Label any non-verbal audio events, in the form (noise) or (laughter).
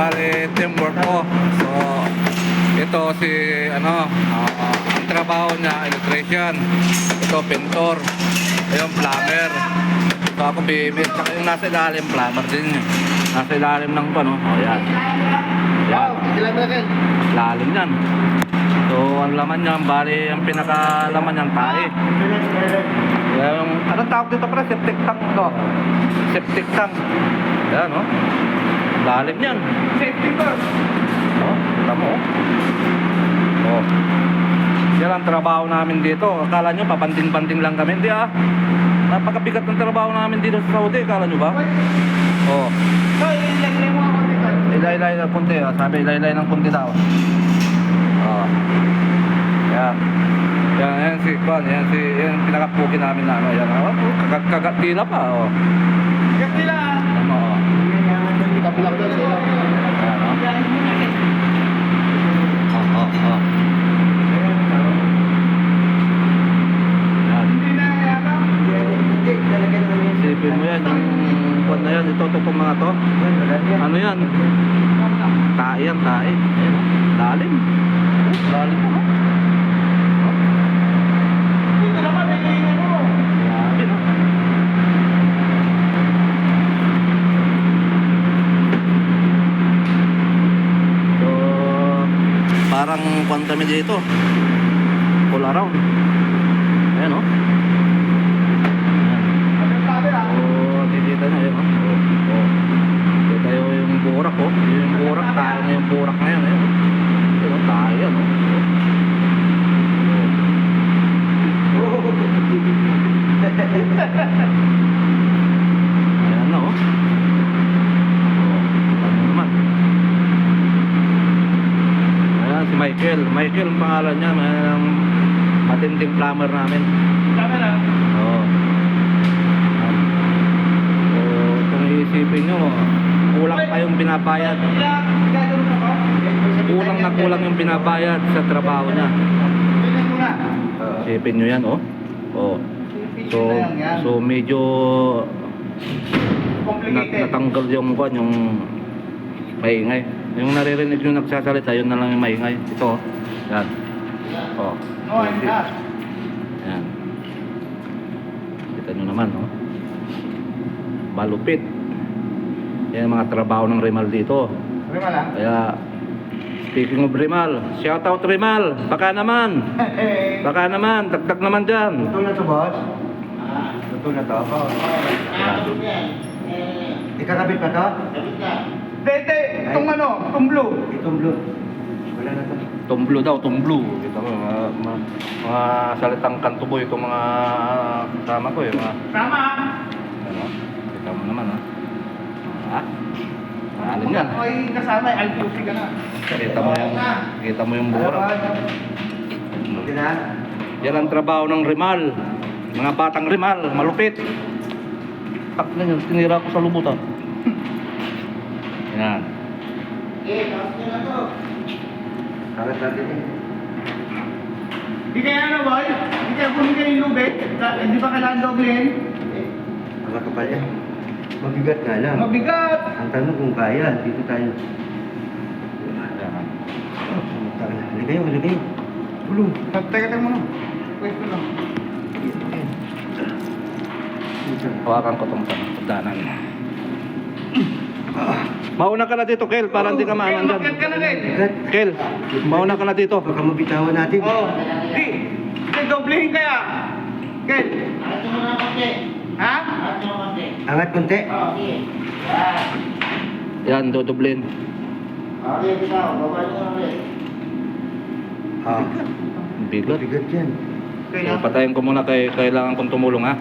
bali teamwork ko. So, ito si, ano, ah, ang trabaho niya, electrician. Ito, pintor. Ayun, plumber. So, ako bibit. Saka yung nasa ilalim, plumber din yun. Nasa ilalim ng to, no? O, yan. Yan. Lalim yan. So, ang laman niyan, bali, ang pinakalaman niyan, tae. Yung, anong tawag dito pre? Septic tank to. Septic tank. Yan, no? Lalim yan. Safety first. Oh, kita mo. Oh. Oh. Yan ang trabaho namin dito. Akala nyo, pabanting-banting lang kami. Hindi ah. Napakabigat ng trabaho namin dito sa Saudi. Akala nyo ba? Oh. So, ilagay mo ako dito. Ilay-ilay ng punti. Oh. Sabi, ilay-ilay ng punti daw. Oh. Yan. Yan, yan si Kwan. Yan si, yan pinakapuki namin na ano. Yan. Oh, kagat, kagat tila pa. Oh. Kasi lang. Ano, oh. Kapilang doon sila. Yan, oh. Oh, oh, oh. Yan. Hindi na yata. Isipin mo yan, yung kwan na yan, ito, itong mga to. Ano yan? Tae yan, tae. Ayan, oh. Lalim. Oh, Lalim mo. Dito naman, may mo. Grabe? So, parang kwan kami dito. All around. Ayan, oh. Ayan. Ano sabi ah? Oh, nakikita niyo yun, oh. Oh, oh. Kita yo yung burak, oh. Yung burak, tayo na yung burak na yan, eh. Yun, oh, tayo yan, oh. Ayan na, oh. Oh, ano naman. Ayan, si Michael. Michael ang pangalan niya, ang matinding plumber namin. Sabi na. Oo. So, kung iisipin nyo, kulang pa yung binabayad. Kulang na kulang yung binabayad sa trabaho niya. Isipin nyo yan, oh. Oh. So, so medyo nat natanggal yung kwan, yung maingay. Yung naririnig yung nagsasalita, yun na lang yung maingay. Ito, oh. Yan. Oh. No, I'm not. Yan. Kita nyo naman, no? Balupit. Yan mga trabaho ng Rimal dito. Mo lang. Kaya, speaking of Rimal, shout out Rimal. Baka naman. Baka naman. Dagdag naman dyan. Ito na to, boss. Ito na to. Yan. Ikakabit pa to? Dede, itong ano, itong blue. Itong blue. Wala na to. Tumblo daw, tumblo. Kita mo, mga, mga, mga salitang kantuboy itong mga kasama ko eh. Mga, Tama. ano, kita mo naman, ha? Ha? Alam yan. Ay, kasama, LQC ka na. Kita mo yung, kita mo yung burak. Okay na? Yan ang trabaho ng Rimal. Mga batang Rimal, malupit. Tak na yun, tinira ko sa lubutan. (laughs) Yan. Kagat natin eh. Di kaya ano, boy? Di kaya bumigay yung lubid? Ka- Hindi ba kailangan doblehin? Ang kapal yan. Mabigat nga lang. Mabigat. Ang tanong kung kaya, dito tayo. Halika yun, halika yun. Tulong. Teka-teka mo na. Pwesto lang. Hawakan ko itong pagdanan. Mauna ka na dito, Kel, para hindi ka Kaya maanan mabigat ka na rin. Kel, mauna ka na dito. Baka mabitawan natin. Oo. Di. Di, doblehin kaya. Ken. Ha? Angat konti. Yan, dodoblin. Ah, Bigat. bigat yan. So, patayin ko muna kay kailangan kong tumulong ha.